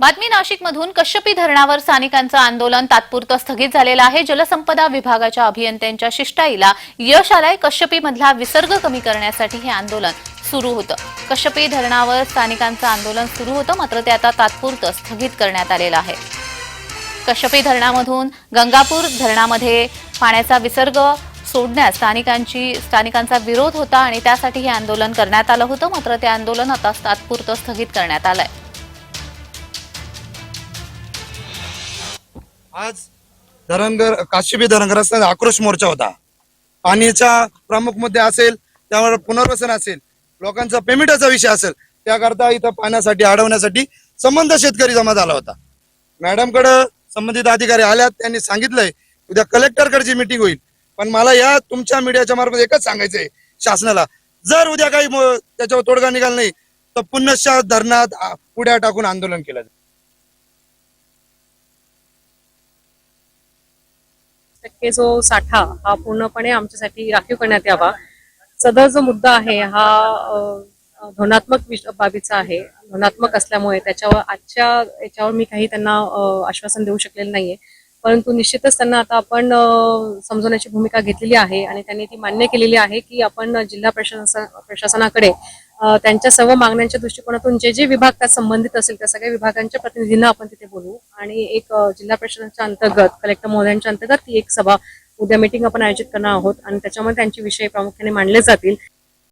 बातमी नाशिकमधून कश्यपी धरणावर स्थानिकांचं आंदोलन तात्पुरतं स्थगित झालेलं आहे. जलसंपदा विभागाच्या अभियंत्यांच्या शिष्टाईला यश आलाय. कश्यपी मधला विसर्ग कमी करण्यासाठी हे आंदोलन सुरू होतं. कश्यपी धरणावर स्थानिकांचं आंदोलन सुरू होतं मात्र ते आता तात्पुरतं स्थगित करण्यात आलेलं आहे. कश्यपी धरणामधून गंगापूर धरणामध्ये पाण्याचा विसर्ग सोडण्यास स्थानिकांची स्थानिकांचा विरोध होता आणि त्यासाठी हे आंदोलन करण्यात आलं होतं मात्र ते आंदोलन आता तात्पुरतं स्थगित करण्यात आलं आहे आज धरणगर काशीबी असताना आक्रोश मोर्चा होता. पाण्याचा प्रमुख मुद्दे असेल त्यावर पुनर्वसन असेल लोकांचा पेमेंटाचा विषय असेल त्याकरता इथं पाण्यासाठी अडवण्यासाठी संबंध शेतकरी जमा झाला होता. मॅडमकडे संबंधित अधिकारी आल्यात त्यांनी सांगितलंय उद्या कलेक्टर कडची होईल. पण मला या तुमच्या मीडियाच्या मार्फत एकच सांगायचंय शासनाला जर उद्या काही त्याच्यावर तोडगा निघाला नाही तर पुन्हा धरणात पुढ्या टाकून आंदोलन केलं टक्के जो साठा हा पूर्णपणे आमच्यासाठी राखीव करण्यात यावा. सदर जो मुद्दा आहे हा धोरणात्मक विष- बाबीचा आहे. धोरणात्मक असल्यामुळे त्याच्यावर आजच्या याच्यावर मी काही त्यांना आश्वासन देऊ शकलेलं नाहीये. परंतु निश्चितच त्यांना आता आपण समजवण्याची भूमिका घेतलेली आहे आणि त्यांनी ती मान्य केलेली आहे की आपण जिल्हा प्रशासन प्रशासनाकडे त्यांच्या सर्व मागण्यांच्या दृष्टिकोनातून जे जे विभाग त्यात संबंधित असेल त्या सगळ्या विभागांच्या प्रतिनिधींना आपण तिथे बोलवू. आणि एक जिल्हा परिषदांच्या अंतर्गत कलेक्टर महोदयांच्या अंतर्गत ती एक सभा उद्या मीटिंग आपण आयोजित करणार आहोत. आणि त्याच्यामध्ये त्यांचे विषय प्रामुख्याने मांडले जातील.